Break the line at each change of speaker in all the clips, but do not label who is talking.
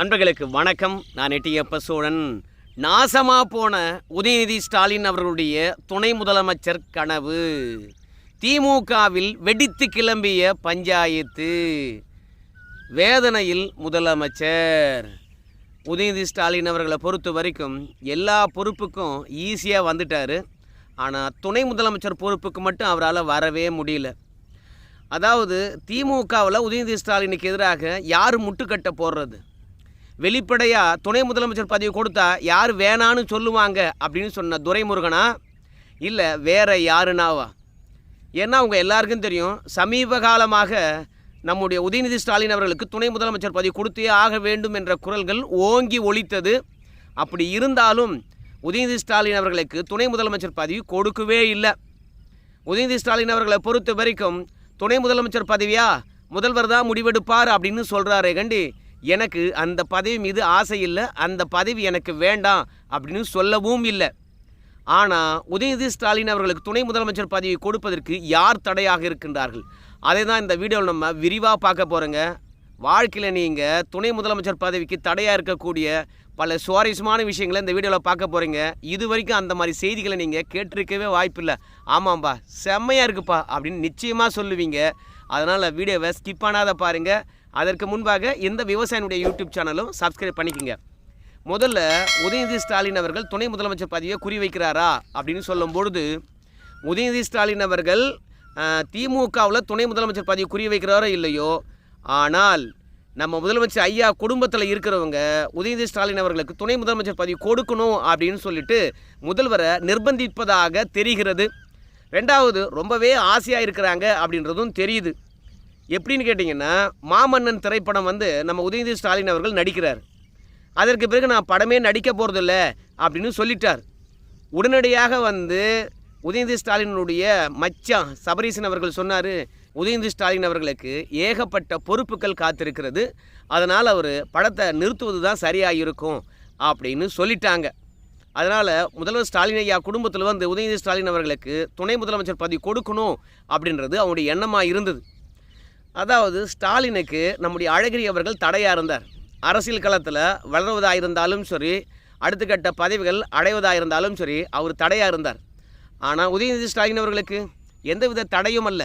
அன்பர்களுக்கு வணக்கம். நான் எட்டியப்ப சோழன். நாசமாக போன உதயநிதி ஸ்டாலின் அவர்களுடைய துணை முதலமைச்சர் கனவு. திமுகவில் வெடித்து கிளம்பிய பஞ்சாயத்து. வேதனையில் முதலமைச்சர். உதயநிதி ஸ்டாலின் அவர்களை பொறுத்த வரைக்கும் எல்லா பொறுப்புக்கும் ஈஸியாக வந்துட்டார். ஆனால் துணை முதலமைச்சர் பொறுப்புக்கு மட்டும் அவரால் வரவே முடியல. அதாவது திமுகவில் உதயநிதி ஸ்டாலினுக்கு எதிராக யார் முட்டுக்கட்டை போடுறது? வெளிப்படையாக துணை முதலமைச்சர் பதவி கொடுத்தா யார் வேணான்னு சொல்லுவாங்க அப்படின்னு சொன்ன துரைமுருகனா? இல்லை வேற யாருனாவா? ஏன்னா அவங்க எல்லாருக்கும் தெரியும் சமீப காலமாக நம்முடைய உதயநிதி ஸ்டாலின் அவர்களுக்கு துணை முதலமைச்சர் பதவி கொடுத்தே ஆக வேண்டும் என்ற குரல்கள் ஓங்கி ஒழித்தது அப்படி இருந்தாலும் உதயநிதி ஸ்டாலின் அவர்களுக்கு துணை முதலமைச்சர் பதவி கொடுக்கவே இல்லை. உதயநிதி ஸ்டாலின் அவர்களை பொறுத்த வரைக்கும் துணை முதலமைச்சர் பதவியா? முதல்வர் தான் முடிவெடுப்பார் அப்படின்னு சொல்கிறாரே கண்டி. எனக்கு அந்த பதவி மீது ஆசை இல்லை அந்த பதவி எனக்கு வேண்டாம் அப்படின்னு சொல்லவும் இல்லை. ஆனால் உதயநிதி ஸ்டாலின் அவர்களுக்கு துணை முதலமைச்சர் பதவி கொடுப்பதற்கு யார் தடையாக இருக்கின்றார்கள்? அதை தான் இந்த வீடியோவில் நம்ம விரிவாக பார்க்க போகிறோங்க வாழ்க்கையில் நீங்கள் துணை முதலமைச்சர் பதவிக்கு தடையாக இருக்கக்கூடிய பல சுவாரஸ்யமான விஷயங்களை இந்த வீடியோவில் பார்க்க போகிறீங்க இது வரைக்கும் அந்த மாதிரி செய்திகளை நீங்கள் கேட்டிருக்கவே வாய்ப்பில்லை. ஆமாம்பா செம்மையாக இருக்குப்பா அப்படின்னு நிச்சயமாக சொல்லுவீங்க. அதனால் வீடியோவை ஸ்கிப் பண்ணாத பாருங்கள் அதற்கு முன்பாக இந்த விவசாயினுடைய யூடியூப் சேனலும் சப்ஸ்கிரைப் பண்ணிக்கோங்க. முதல்ல உதயநிதி ஸ்டாலின் அவர்கள் துணை முதலமைச்சர் பதவியை குறிவைக்கிறாரா அப்படின்னு சொல்லும் பொழுது உதயநிதி ஸ்டாலின் அவர்கள் திமுகவில் துணை முதலமைச்சர் பதவியை குறி வைக்கிறாரோ இல்லையோ ஆனால் நம்ம முதலமைச்சர் ஐயா குடும்பத்தில் இருக்கிறவங்க உதயநிதி ஸ்டாலின் அவர்களுக்கு துணை முதலமைச்சர் பதவி கொடுக்கணும் அப்படின்னு சொல்லிட்டு முதல்வரை நிர்பந்திப்பதாக தெரிகிறது. ரெண்டாவது ரொம்பவே ஆசையாக இருக்கிறாங்க அப்படின்றதும் தெரியுது. எப்படின்னு கேட்டிங்கன்னா மாமன்னன் திரைப்படம் வந்து நம்ம உதயநிதி ஸ்டாலின் அவர்கள் நடிக்கிறார். அதற்கு பிறகு நான் படமே நடிக்க போகிறதில்ல அப்படின்னு சொல்லிட்டார். உடனடியாக வந்து உதயநிதி ஸ்டாலினுடைய மச்சான் சபரீசன் அவர்கள் சொன்னார் உதயநிதி ஸ்டாலின் அவர்களுக்கு ஏகப்பட்ட பொறுப்புகள் காத்திருக்கிறது. அதனால் அவர் படத்தை நிறுத்துவது தான் சரியாக இருக்கும் அப்படின்னு சொல்லிட்டாங்க. அதனால் முதல்வர் ஸ்டாலின் ஐயா குடும்பத்தில் வந்து உதயநிதி ஸ்டாலின் அவர்களுக்கு துணை முதலமைச்சர் பதவி கொடுக்கணும் அப்படின்றது அவருடைய எண்ணமாக இருந்தது. அதாவது ஸ்டாலினுக்கு நம்முடைய அழகிரி அவர்கள் தடையாக இருந்தார். அரசியல் களத்தில் வளர்வதாக இருந்தாலும் சரி அடுத்த கட்ட பதவிகள் அடைவதாக இருந்தாலும் சரி அவர் தடையாக இருந்தார். ஆனால் உதயநிதி ஸ்டாலின் அவர்களுக்கு எந்தவித தடையும் அல்ல.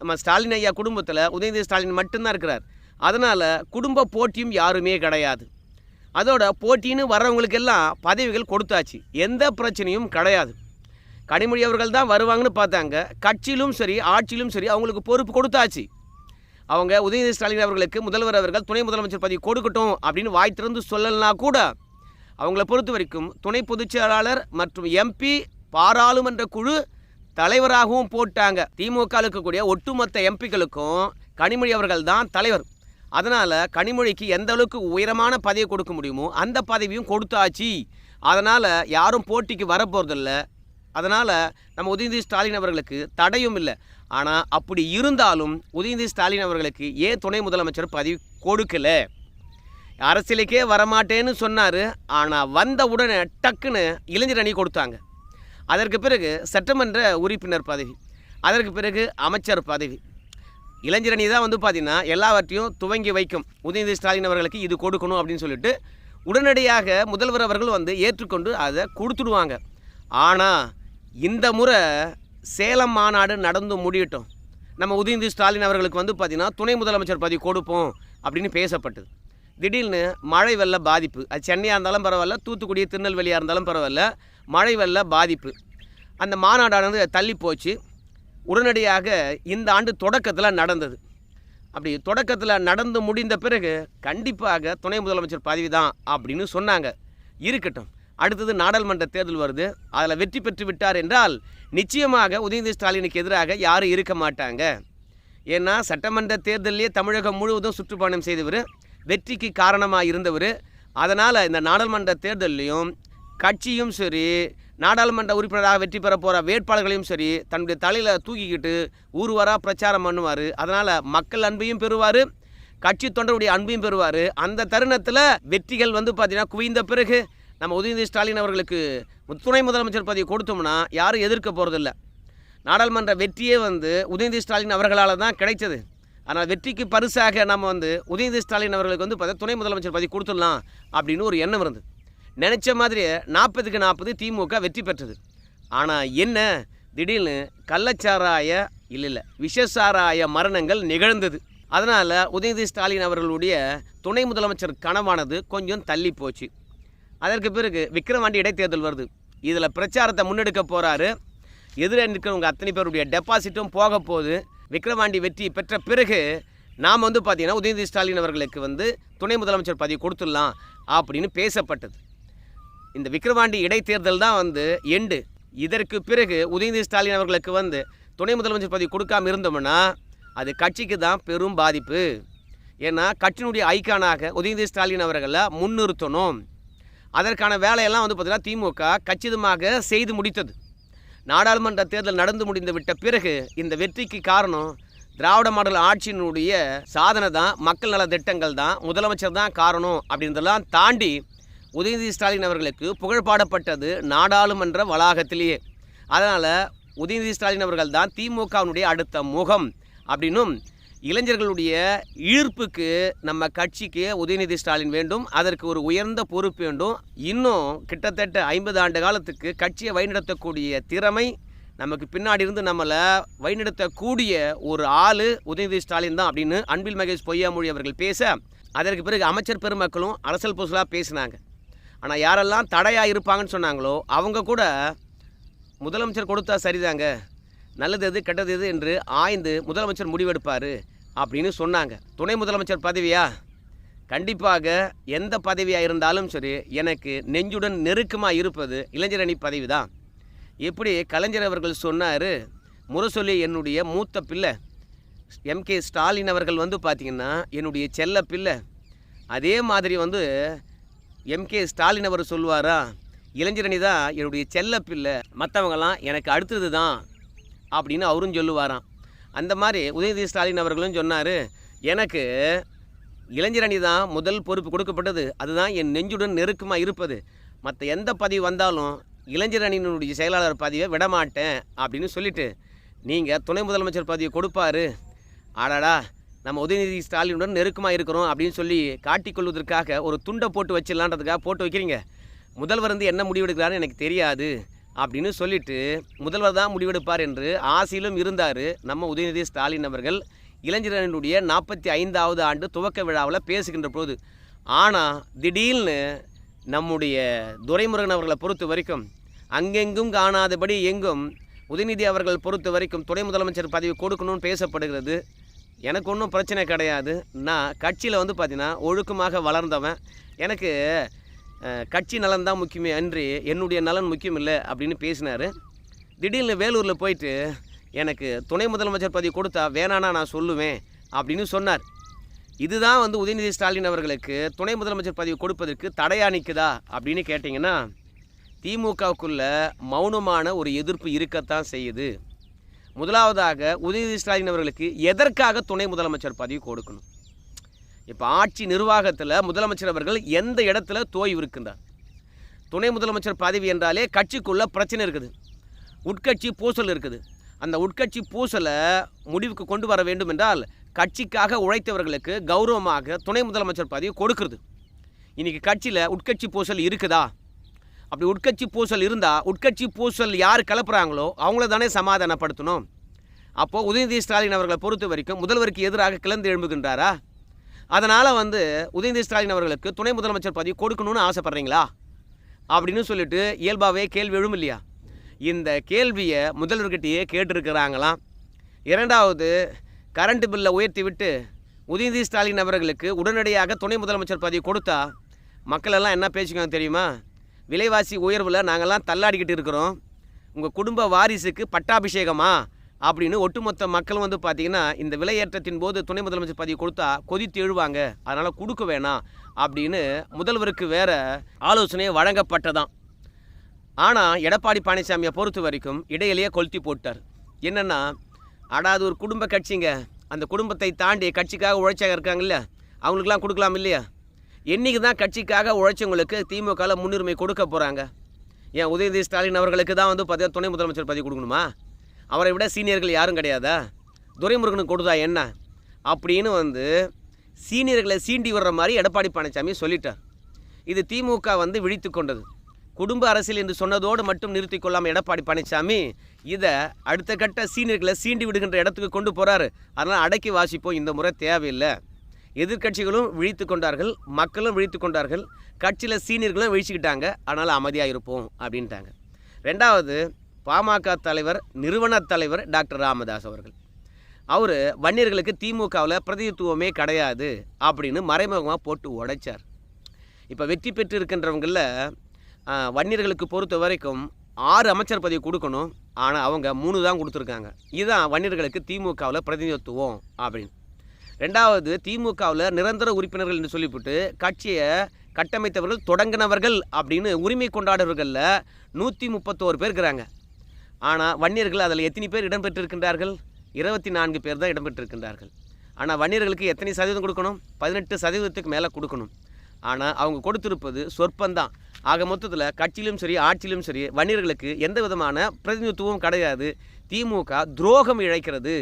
நம்ம ஸ்டாலின் ஐயா குடும்பத்தில் உதயநிதி ஸ்டாலின் மட்டும்தான் இருக்கிறார். அதனால் குடும்ப போட்டியும் யாருமே கிடையாது. அதோட போட்டின்னு வர்றவங்களுக்கெல்லாம் பதவிகள் கொடுத்தாச்சு. எந்த பிரச்சனையும் கிடையாது. கனிமொழி அவர்கள் தான் வருவாங்கன்னு பார்த்தாங்க. கட்சியிலும் சரி ஆட்சியிலும் சரி அவங்களுக்கு பொறுப்பு கொடுத்தாச்சு. அவங்க உதயநிதி ஸ்டாலின் அவர்களுக்கு முதல்வர் அவர்கள் துணை முதலமைச்சர் பதவி கொடுக்கட்டும் அப்படின்னு வாய் திறந்து சொல்லலைனா கூட அவங்கள பொறுத்த வரைக்கும் துணை பொதுச் செயலாளர் மற்றும் எம்பி பாராளுமன்ற குழு தலைவராகவும் போட்டாங்க. திமுக இருக்கக்கூடிய ஒட்டுமொத்த எம்பிக்களுக்கும் கனிமொழி அவர்கள் தான் தலைவர். அதனால் கனிமொழிக்கு எந்த அளவுக்கு உயரமான பதவியை கொடுக்க முடியுமோ அந்த பதவியும் கொடுத்தாச்சு. அதனால் யாரும் போட்டிக்கு வரப்போகிறதில்ல அதனால் நம்ம உதயநிதி ஸ்டாலின் அவர்களுக்கு தடையும் இல்லை. ஆனால் அப்படி இருந்தாலும் உதயநிதி ஸ்டாலின் அவர்களுக்கு ஏன் துணை முதலமைச்சர் பதவி கொடுக்கலை. அரசியலுக்கே வரமாட்டேன்னு சொன்னார். ஆனால் வந்த உடனே டக்குன்னு இளைஞர் அணி கொடுத்தாங்க. அதற்கு பிறகு சட்டமன்ற உறுப்பினர் பதவி அதற்கு பிறகு அமைச்சர் பதவி. இளைஞரணி தான் வந்து பார்த்திங்கன்னா எல்லாவற்றையும் துவங்கி வைக்கும். உதயநிதி ஸ்டாலின் அவர்களுக்கு இது கொடுக்கணும் அப்படின்னு சொல்லிட்டு உடனடியாக முதல்வர் அவர்கள் வந்து ஏற்றுக்கொண்டு அதை கொடுத்துடுவாங்க. ஆனால் இந்த முறை சேலம் மாநாடு நடந்து முடியட்டும். நம்ம உதயநிதி ஸ்டாலின் அவர்களுக்கு வந்து பார்த்திங்கன்னா துணை முதலமைச்சர் பதவி கொடுப்போம் அப்படின்னு பேசப்பட்டது. திடீர்னு மழை வெள்ள பாதிப்பு. அது சென்னையாக இருந்தாலும் பரவாயில்ல தூத்துக்குடி திருநெல்வேலியாக இருந்தாலும் பரவாயில்ல மழை வெள்ள பாதிப்பு. அந்த மாநாடானது தள்ளி போச்சு. உடனடியாக இந்த ஆண்டு தொடக்கத்தில் நடந்தது. அப்படி தொடக்கத்தில் நடந்து முடிந்த பிறகு கண்டிப்பாக துணை முதலமைச்சர் பதவி தான் அப்படின்னு சொன்னாங்க. இருக்கட்டும். அடுத்தது நாடாளுமன்ற தேர்தல் வருது. அதில் வெற்றி பெற்று விட்டார் என்றால் நிச்சயமாக உதயநிதி ஸ்டாலினுக்கு எதிராக யாரும் இருக்க மாட்டாங்க. ஏன்னா சட்டமன்ற தேர்தலிலே தமிழகம் முழுவதும் சுற்றுப்பயணம் செய்தவர் வெற்றிக்கு காரணமாக இருந்தவர். அதனால் இந்த நாடாளுமன்ற தேர்தல்லையும் கட்சியும் சரி நாடாளுமன்ற உறுப்பினராக வெற்றி பெற போகிற வேட்பாளர்களையும் சரி தன்னுடைய தலையில் தூக்கிக்கிட்டு ஊர்வராக பிரச்சாரம் பண்ணுவார். அதனால் மக்கள் அன்பையும் பெறுவார் கட்சி தொண்டருடைய அன்பையும் பெறுவார். அந்த தருணத்தில் வெற்றிகள் வந்து பார்த்திங்கன்னா குவிந்த பிறகு நம்ம உதயநிதி ஸ்டாலின் அவர்களுக்கு துணை முதலமைச்சர் பதவி கொடுத்தோம்னா யாரும் எதிர்க்க போகிறதில்ல நாடாளுமன்ற வெற்றியே வந்து உதயநிதி ஸ்டாலின் அவர்களால் தான் கிடைச்சது. ஆனால் வெற்றிக்கு பரிசாக நம்ம வந்து உதயநிதி ஸ்டாலின் அவர்களுக்கு வந்து பார்த்தா துணை முதலமைச்சர் பதவி கொடுத்துடலாம் அப்படின்னு ஒரு எண்ணம் இருந்தது. நினச்ச மாதிரியே நாற்பதுக்கு நாற்பது திமுக வெற்றி பெற்றது. ஆனால் என்ன? திடீர்னு கள்ளச்சாராய இல்லை இல்லை விஷசாராய மரணங்கள் நிகழ்ந்தது. அதனால் உதயநிதி ஸ்டாலின் அவர்களுடைய துணை முதலமைச்சர் கனவானது கொஞ்சம் தள்ளி போச்சு. அதற்கு பிறகு விக்ரவாண்டி இடைத்தேர்தல் வருது. இதில் பிரச்சாரத்தை முன்னெடுக்க போகிறாரு எதிரே நிற்கிறவங்க அத்தனை பேருடைய டெபாசிட்டும் போக போகுது. விக்ரவாண்டி வெற்றி பெற்ற பிறகு நாம் வந்து பார்த்திங்கன்னா உதயநிதி ஸ்டாலின் அவர்களுக்கு வந்து துணை முதலமைச்சர் பதவி கொடுத்துடலாம் அப்படின்னு பேசப்பட்டது. இந்த விக்ரவாண்டி இடைத்தேர்தல் தான் வந்து எண்டு. இதற்கு பிறகு உதயநிதி ஸ்டாலின் அவர்களுக்கு வந்து துணை முதலமைச்சர் பதவி கொடுக்காம இருந்தோம்னா அது கட்சிக்கு தான் பெரும் பாதிப்பு. ஏன்னா கட்சியினுடைய ஐக்கானாக உதயநிதி ஸ்டாலின் அவர்களை முன்னிறுத்தணும். அதற்கான வேலையெல்லாம் வந்து பார்த்திங்கன்னா திமுக கச்சிதமாக செய்து முடித்தது. நாடாளுமன்ற தேர்தல் நடந்து முடிந்து விட்ட பிறகு இந்த வெற்றிக்கு காரணம் திராவிட மாடல் ஆட்சியினுடைய சாதனை தான் மக்கள் நல திட்டங்கள் தான் முதலமைச்சர் தான் காரணம் அப்படின்றதெல்லாம் தாண்டி உதயநிதி ஸ்டாலின் அவர்களுக்கு புகழ் பாடப்பட்டது நாடாளுமன்ற வளாகத்திலேயே. அதனால் உதயநிதி ஸ்டாலின் அவர்கள் தான் திமுகவினுடைய அடுத்த முகம் அப்படின்னும் இளைஞர்களுடைய ஈர்ப்புக்கு நம்ம கட்சிக்கு உதயநிதி ஸ்டாலின் வேண்டும் அதற்கு ஒரு உயர்ந்த பொறுப்பு வேண்டும். இன்னும் கிட்டத்தட்ட ஐம்பது ஆண்டு காலத்துக்கு கட்சியை வழிநடத்தக்கூடிய திறமை நமக்கு பின்னாடி இருந்து நம்மளை வழிநடத்தக்கூடிய ஒரு ஆள் உதயநிதி ஸ்டாலின் தான் அப்படின்னு அன்பில் மகேஷ் பொய்யாமொழி அவர்கள் பேச அதற்கு பிறகு அமைச்சர் பெருமக்களும் அரசல் புசலாக பேசினாங்க. ஆனால் யாரெல்லாம் தடையாக இருப்பாங்கன்னு சொன்னாங்களோ அவங்க கூட முதலமைச்சர் கொடுத்தா சரிதாங்க. நல்லது எது கெட்டது எது என்று ஆய்ந்து முதலமைச்சர் முடிவெடுப்பார். அப்படின்னு சொன்னாங்க. துணை முதலமைச்சர் பதவியா? கண்டிப்பாக எந்த பதவியாக இருந்தாலும் சரி எனக்கு நெஞ்சுடன் நெருக்கமாக இருப்பது இளைஞரணி பதவி தான் எப்படி கலைஞர் அவர்கள் சொன்னார்? முரசொலி என்னுடைய மூத்த பிள்ளை எம்கே ஸ்டாலின் அவர்கள் வந்து பார்த்திங்கன்னா என்னுடைய செல்ல பிள்ளை. அதே மாதிரி வந்து எம்கே ஸ்டாலின் அவர் சொல்லுவாரா? இளைஞரணி தான் என்னுடைய செல்ல பிள்ளை மற்றவங்களாம் எனக்கு அடுத்தது தான் அப்படின்னு அவரும் சொல்லுவாராம். அந்த மாதிரி உதயநிதி ஸ்டாலின் அவர்களும் சொன்னார் எனக்கு இளைஞரணி தான் முதல் பொறுப்பு கொடுக்கப்பட்டது. அதுதான் என் நெஞ்சுடன் நெருக்கமாக இருப்பது. மற்ற எந்த பதவி வந்தாலும் இளைஞரணியினுடைய செயலாளர் பதவியை விடமாட்டேன் அப்படின்னு சொல்லிட்டு நீங்கள் துணை முதலமைச்சர் பதவியை கொடுப்பாரு. ஆடாடா நம்ம உதயநிதி ஸ்டாலினுடன் நெருக்கமாக இருக்கிறோம் அப்படின்னு சொல்லி காட்டிக்கொள்வதற்காக ஒரு துண்டை போட்டு வச்சிடலான்றதுக்காக போட்டு வைக்கிறீங்க. முதல்வர் வந்து என்ன முடிவெடுக்கிறாருன்னு எனக்கு தெரியாது. அப்படின்னு சொல்லிட்டு முதல்வர் தான் முடிவெடுப்பார் என்று ஆசையிலும் இருந்தார். நம்ம உதயநிதி ஸ்டாலின் அவர்கள் இளைஞரனுடைய நாற்பத்தி ஐந்தாவது ஆண்டு துவக்க விழாவில் பேசுகின்ற போது ஆனால் திடீர்னு நம்முடைய துரைமுருகன் அவர்களை பொறுத்த வரைக்கும் அங்கெங்கும் காணாதபடி எங்கும் உதயநிதி அவர்கள் பொறுத்த வரைக்கும் துணை முதலமைச்சர் பதவி கொடுக்கணும்னு பேசப்படுகிறது. எனக்கு ஒன்றும் பிரச்சனை கிடையாது. நான் கட்சியில் வந்து பார்த்தீங்கன்னா ஒழுக்கமாக வளர்ந்தவன். எனக்கு கட்சி நலன் தான் முக்கியமே அன்றி என்னுடைய நலன் முக்கியம் இல்லை அப்படின்னு பேசினார். திடீர்னு வேலூரில் போயிட்டு எனக்கு துணை முதலமைச்சர் பதவி கொடுத்தா வேணானா நான் சொல்லுவேன் அப்படின்னு சொன்னார். இதுதான் வந்து உதயநிதி ஸ்டாலின் அவர்களுக்கு துணை முதலமைச்சர் பதவி கொடுப்பதற்கு தடையா நிற்குதா அப்படின்னு கேட்டிங்கன்னா திமுகவுக்குள்ள மௌனமான ஒரு எதிர்ப்பு இருக்கத்தான் செய்யுது. முதலாவதாக உதயநிதி ஸ்டாலின் அவர்களுக்கு எதற்காக துணை முதலமைச்சர் பதவி கொடுக்கணும்? இப்போ ஆட்சி நிர்வாகத்தில் முதலமைச்சர் அவர்கள் எந்த இடத்துல தோய்வு இருக்கின்றார்? துணை முதலமைச்சர் பதவி என்றாலே கட்சிக்குள்ளே பிரச்சனை இருக்குது. உட்கட்சி பூசல் இருக்குது. அந்த உட்கட்சி பூசலை முடிவுக்கு கொண்டு வர வேண்டும் என்றால் கட்சிக்காக உழைத்தவர்களுக்கு கௌரவமாக துணை முதலமைச்சர் பதவி கொடுக்கிறது. இன்றைக்கி கட்சியில் உட்கட்சி பூசல் இருக்குதா? அப்படி உட்கட்சி பூசல் இருந்தால் உட்கட்சி பூசல் யார் கிளப்புறாங்களோ அவங்கள தானே சமாதானப்படுத்தணும். அப்போது உதயநிதி ஸ்டாலின் அவர்களை பொறுத்த வரைக்கும் முதல்வருக்கு எதிராக கிளந்து எழும்புகின்றாரா? அதனால் வந்து உதயநிதி ஸ்டாலின் அவர்களுக்கு துணை முதலமைச்சர் பதவி கொடுக்கணும்னு ஆசைப்பட்றீங்களா? அப்படின்னு சொல்லிட்டு இயல்பாகவே கேள்வி எழும் இல்லையா? இந்த கேள்வியை முதல்வர்கிட்டயே கேட்டிருக்கிறாங்களாம். இரண்டாவது கரண்ட் பில்லை உயர்த்தி விட்டு உதயநிதி ஸ்டாலின் அவர்களுக்கு உடனடியாக துணை முதலமைச்சர் பதவி கொடுத்தா மக்களெல்லாம் என்ன பேசிக்காங்க தெரியுமா? விலைவாசி உயர்வில் நாங்கள்லாம் தள்ளாடிக்கிட்டு இருக்கிறோம். உங்கள் குடும்ப வாரிசுக்கு பட்டாபிஷேகமா? அப்படின்னு ஒட்டுமொத்த மக்கள் வந்து பார்த்தீங்கன்னா இந்த விலையேற்றத்தின் போது துணை முதலமைச்சர் பதவி கொடுத்தா கொதித்து எழுவாங்க. அதனால் கொடுக்க வேணாம் அப்படின்னு முதல்வருக்கு வேற ஆலோசனை வழங்கப்பட்டதான் ஆனால் எடப்பாடி பழனிசாமியை பொறுத்த வரைக்கும் இடையிலேயே கொளுத்தி போட்டார். என்னென்னா அடாது ஒரு குடும்ப கட்சிங்க. அந்த குடும்பத்தை தாண்டி கட்சிக்காக உழைச்சாக இருக்காங்கல்ல அவங்களுக்கெல்லாம் கொடுக்கலாம் இல்லையா? என்றைக்கு தான் கட்சிக்காக உழைச்சவங்களுக்கு திமுகவில் முன்னுரிமை கொடுக்க போகிறாங்க ஏன் உதயநிதி ஸ்டாலின் அவர்களுக்கு தான் வந்து பார்த்தீங்கன்னா துணை முதலமைச்சர் பதவி கொடுக்கணுமா? அவரை விட சீனியர்கள் யாரும் கிடையாதா? துரைமுருகனுக்கு கொடுத்தா என்ன? அப்படின்னு வந்து சீனியர்களை சீண்டி விடுற மாதிரி எடப்பாடி பழனிசாமி சொல்லிட்டார். இது திமுக வந்து விழித்து கொண்டது. குடும்ப அரசியல் என்று சொன்னதோடு மட்டும் நிறுத்தி கொள்ளாமல் எடப்பாடி பழனிசாமி இதை அடுத்த கட்ட சீனியர்களை சீண்டி விடுகின்ற இடத்துக்கு கொண்டு போகிறாரு அதனால் அடக்கி வாசிப்போம். இந்த முறை தேவையில்லை. எதிர்க்கட்சிகளும் விழித்து கொண்டார்கள். மக்களும் விழித்து கொண்டார்கள். கட்சியில் சீனியர்களும் விழிச்சுக்கிட்டாங்க. அதனால் அமைதியாக இருப்போம் அப்படின்ட்டாங்க. ரெண்டாவது பாமக தலைவர் நிறுவன தலைவர் டாக்டர் ராமதாஸ் அவர்கள். அவர் வன்னியர்களுக்கு திமுகவில் பிரதிநிதித்துவமே கிடையாது அப்படின்னு மறைமுகமாக போட்டு உடைச்சார். இப்போ வெற்றி பெற்று இருக்கின்றவங்களில் வன்னியர்களுக்கு பொறுத்த வரைக்கும் ஆறு அமைச்சர் பதவி கொடுக்கணும். ஆனால் அவங்க மூணு தான் கொடுத்துருக்காங்க. இதுதான் வன்னியர்களுக்கு திமுகவில் பிரதிநிதித்துவம் அப்படின்னு. ரெண்டாவது திமுகவில் நிரந்தர உறுப்பினர்கள் என்று சொல்லிவிட்டு கட்சியை கட்டமைத்தவர்கள் தொடங்கினவர்கள் அப்படின்னு உரிமை கொண்டாடுறவர்களில் நூற்றி முப்பத்தோரு பேர் இருக்கிறாங்க. ஆனால் வன்னியர்கள் அதில் எத்தனை பேர் இடம்பெற்றிருக்கின்றார்கள்? இருபத்தி நான்கு பேர் தான் இடம்பெற்றிருக்கின்றார்கள். ஆனால் வன்னியர்களுக்கு எத்தனை சதவீதம் கொடுக்கணும்? பதினெட்டு சதவீதத்துக்கு மேலே கொடுக்கணும். ஆனால் அவங்க கொடுத்திருப்பது சொற்பந்தான். ஆக மொத்தத்தில் கட்சியிலும் சரி ஆட்சியிலும் சரி வன்னியர்களுக்கு எந்த விதமான பிரதிநிதித்துவம் கிடையாது. திமுக துரோகம் இழைக்கிறது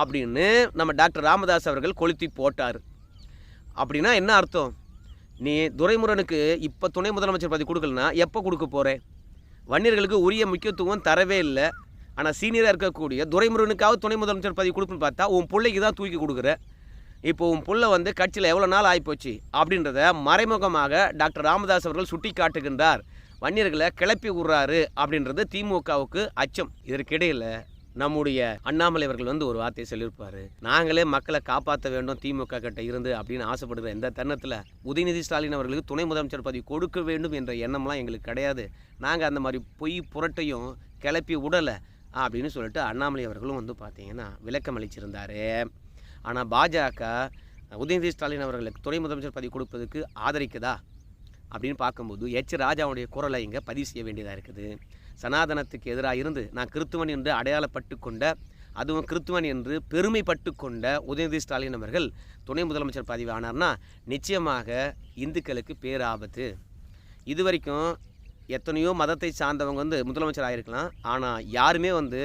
அப்படின்னு நம்ம டாக்டர் ராமதாஸ் அவர்கள் கொளுத்தி போட்டார். அப்படின்னா என்ன அர்த்தம்? நீ துரைமுருகனுக்கு இப்போ துணை முதலமைச்சர் பதவி கொடுக்கலனா எப்போ கொடுக்க போகிறேன் வன்னியர்களுக்கு உரிய முக்கியத்துவம் தரவே இல்லை. ஆனால் சீனியராக இருக்கக்கூடிய துரைமுருகனுக்காவது துணை முதலமைச்சர் பதவி கொடுப்புன்னு பார்த்தா உன் பிள்ளைக்கு தான் தூக்கி கொடுக்குற. இப்போ உன் புள்ள வந்து கட்சியில் எவ்வளோ நாள் ஆகிப்போச்சு அப்படின்றத மறைமுகமாக டாக்டர் ராமதாஸ் அவர்கள் சுட்டி காட்டுகின்றார் வன்னியர்களை கிளப்பி விடுறாரு அப்படின்றது திமுகவுக்கு அச்சம். இதற்கிடையில் நம்முடைய அண்ணாமலை அவர்கள் வந்து ஒரு வார்த்தையை சொல்லியிருப்பார். நாங்களே மக்களை காப்பாற்ற வேண்டும் திமுக கிட்ட இருந்து அப்படின்னு ஆசைப்படுகிற இந்த தருணத்தில் உதயநிதி ஸ்டாலின் அவர்களுக்கு துணை முதலமைச்சர் பதவி கொடுக்க வேண்டும் என்ற எண்ணம்லாம் எங்களுக்கு கிடையாது. நாங்கள் அந்த மாதிரி பொய் புரட்டையும் கிளப்பி விடலை அப்படின்னு சொல்லிட்டு அண்ணாமலை அவர்களும் வந்து பார்த்தீங்கன்னா விளக்கம் அளிச்சிருந்தார். ஆனால் பாஜக உதயநிதி ஸ்டாலின் அவர்களுக்கு துணை முதலமைச்சர் பதவி கொடுப்பதற்கு ஆதரிக்குதா அப்படின்னு பார்க்கும்போது எச். ராஜாவுடைய குரலை இங்கே பதிவு செய்ய வேண்டியதாக இருக்குது. சனாதனத்துக்கு எதிராக இருந்து நான் கிறித்துவன் என்று அடையாளப்பட்டு கொண்ட அதுவும் கிறித்துவன் என்று பெருமைப்பட்டு கொண்ட உதயநிதி ஸ்டாலின் அவர்கள் துணை முதலமைச்சர் பதவி ஆனார்னா நிச்சயமாக இந்துக்களுக்கு பேராபத்து. இது வரைக்கும் எத்தனையோ மதத்தை சார்ந்தவங்க வந்து முதலமைச்சர் ஆகிருக்கலாம் ஆனால் யாருமே வந்து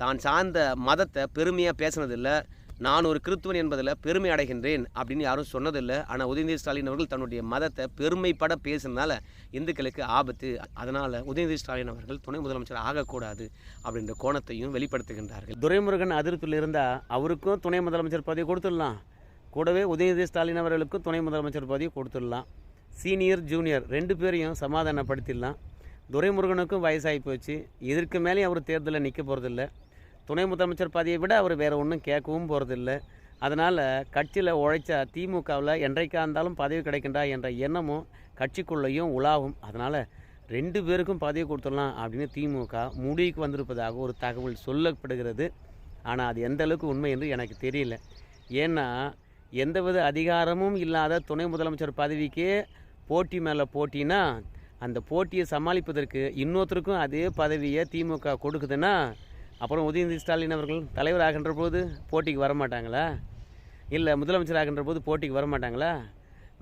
தான் சார்ந்த மதத்தை பெருமையாக பேசுனதில்லை. நான் ஒரு கிறித்துவன் என்பதில் பெருமை அடைகின்றேன் அப்படின்னு யாரும் சொன்னதில்லை. ஆனால் உதயநிதி ஸ்டாலின் அவர்கள் தன்னுடைய மதத்தை பெருமைப்பட பேசுனதுனால இந்துக்களுக்கு ஆபத்து. அதனால் உதயநிதி ஸ்டாலின் அவர்கள் துணை முதலமைச்சர் ஆகக்கூடாது அப்படின்ற கோணத்தையும் வெளிப்படுத்துகின்றார்கள். துரைமுருகன் அதிருப்தியில் இருந்தால் அவருக்கும் துணை முதலமைச்சர் பதவி கொடுத்துடலாம். கூடவே உதயநிதி ஸ்டாலின் அவர்களுக்கும் துணை முதலமைச்சர் பதவி கொடுத்துடலாம். சீனியர் ஜூனியர் ரெண்டு பேரையும் சமாதானப்படுத்திடலாம். துரைமுருகனுக்கும் வயசாகி போச்சு. இதற்கு மேலேயும் அவர் தேர்தலில் நிற்க போகிறதில்ல துணை முதலமைச்சர் பதவியை விட அவர் வேறு ஒன்றும் கேட்கவும் போகிறதில்ல அதனால் கட்சியில் உழைச்சா திமுகவில் என்றைக்கா இருந்தாலும் பதவி கிடைக்கின்றா என்ற எண்ணமும் கட்சிக்குள்ளேயும் உலாவும். அதனால் ரெண்டு பேருக்கும் பதவி கொடுத்துடலாம் அப்படின்னு திமுக முடிவுக்கு வந்திருப்பதாக ஒரு தகவல் சொல்லப்படுகிறது. ஆனால் அது எந்த அளவுக்கு உண்மை என்று எனக்கு தெரியல. ஏன்னா எந்தவித அதிகாரமும் இல்லாத துணை முதலமைச்சர் பதவிக்கே போட்டி மேலே போட்டினா அந்த போட்டியை சமாளிப்பதற்கு இன்னொருத்தருக்கும் அதே பதவியை திமுக கொடுக்குதுன்னா அப்புறம் உதயநிதி ஸ்டாலின் அவர்கள் தலைவர் ஆகின்ற போது போட்டிக்கு வர மாட்டாங்களா இல்லை முதலமைச்சர் ஆகின்ற போது போட்டிக்கு வர மாட்டாங்களா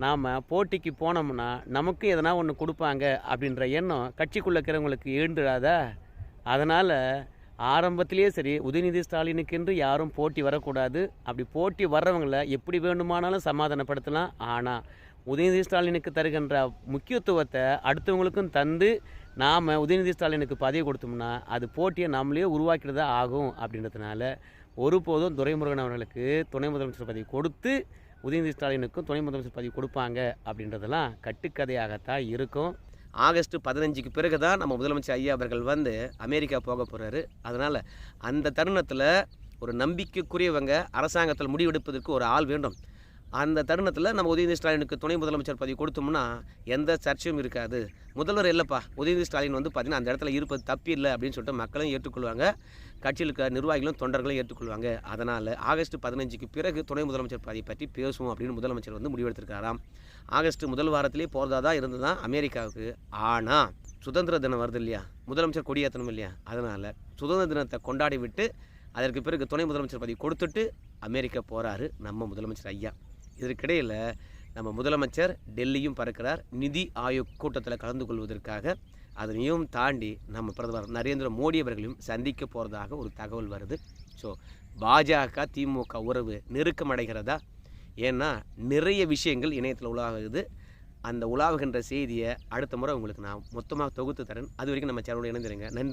நாம் போட்டிக்கு போனோம்னா நமக்கு எதனா ஒன்று கொடுப்பாங்க அப்படின்ற எண்ணம் கட்சிக்குள்ளே இருக்கிறவங்களுக்கு எழுந்துடாதா அதனால் ஆரம்பத்திலே சரி உதயநிதி ஸ்டாலினுக்கென்று யாரும் போட்டி வரக்கூடாது. அப்படி போட்டி வர்றவங்கள எப்படி வேண்டுமானாலும் சமாதானப்படுத்தலாம். ஆனால் உதயநிதி ஸ்டாலினுக்கு தருகின்ற முக்கியத்துவத்தை அடுத்தவங்களுக்கும் தந்து நாம் உதயநிதி ஸ்டாலினுக்கு பதவி கொடுத்தோம்னா அது போட்டியை நம்மளே உருவாக்கிட்டு ஆகும் அப்படின்றதுனால ஒருபோதும் துரைமுருகன் அவர்களுக்கு துணை முதலமைச்சர் பதவி கொடுத்து உதயநிதி ஸ்டாலினுக்கும் துணை முதலமைச்சர் பதவி கொடுப்பாங்க அப்படின்றதெல்லாம் கட்டுக்கதையாகத்தான் இருக்கும். ஆகஸ்ட் பதினஞ்சுக்கு பிறகு தான் நம்ம முதலமைச்சர் ஐயா அவர்கள் வந்து அமெரிக்கா போக போகிறாரு அதனால் அந்த தருணத்தில் ஒரு நம்பிக்கைக்குரியவங்க அரசாங்கத்தில் முடிவெடுப்பதற்கு ஒரு ஆள் வேண்டும். அந்த தருணத்தில் நம்ம உதயநிதி ஸ்டாலினுக்கு துணை முதலமைச்சர் பதவி கொடுத்தோம்னா எந்த சர்ச்சையும் இருக்காது. முதல்வர் இல்லைப்பா உதயநிதி ஸ்டாலின் வந்து பார்த்திங்கன்னா அந்த இடத்துல இருப்பது தப்பு இல்லை அப்படின்னு சொல்லிட்டு மக்களும் ஏற்றுக்கொள்வாங்க. கட்சியில் இருக்க நிர்வாகிகளும் தொண்டர்களும் ஏற்றுக்கொள்வாங்க. அதனால் ஆகஸ்ட் பதினஞ்சுக்கு பிறகு துணை முதலமைச்சர் பதவி பற்றி பேசுவோம் அப்படின்னு முதலமைச்சர் வந்து முடிவெடுத்திருக்காராம். ஆகஸ்ட் முதல் வாரத்திலே போகிறதா தான் இருந்து தான் அமெரிக்காவுக்கு. ஆனால் சுதந்திர தினம் வருது இல்லையா? முதலமைச்சர் கொடியேற்றணும் இல்லையா? அதனால் சுதந்திர தினத்தை கொண்டாடி விட்டு அதற்கு பிறகு துணை முதலமைச்சர் பதவி கொடுத்துட்டு அமெரிக்கா போகிறாரு நம்ம முதலமைச்சர் ஐயா. இதற்கிடையில் நம்ம முதலமைச்சர் டெல்லியும் பறக்கிறார். நிதி ஆயோக் கூட்டத்தில் கலந்து கொள்வதற்காக. அதனையும் தாண்டி நம்ம பிரதமர் நரேந்திர மோடி அவர்களையும் சந்திக்க போகிறதாக ஒரு தகவல் வருது. ஸோ பாஜக திமுக உறவு நெருக்கமடைகிறதா ஏன்னா நிறைய விஷயங்கள் இணையத்தில் உலாகுது அந்த உலாவுகின்ற செய்தியை அடுத்த முறை உங்களுக்கு நான் மொத்தமாக தொகுத்து தரேன். அது வரைக்கும் நம்ம சேனலோடு இணைந்திருங்க. நன்றி.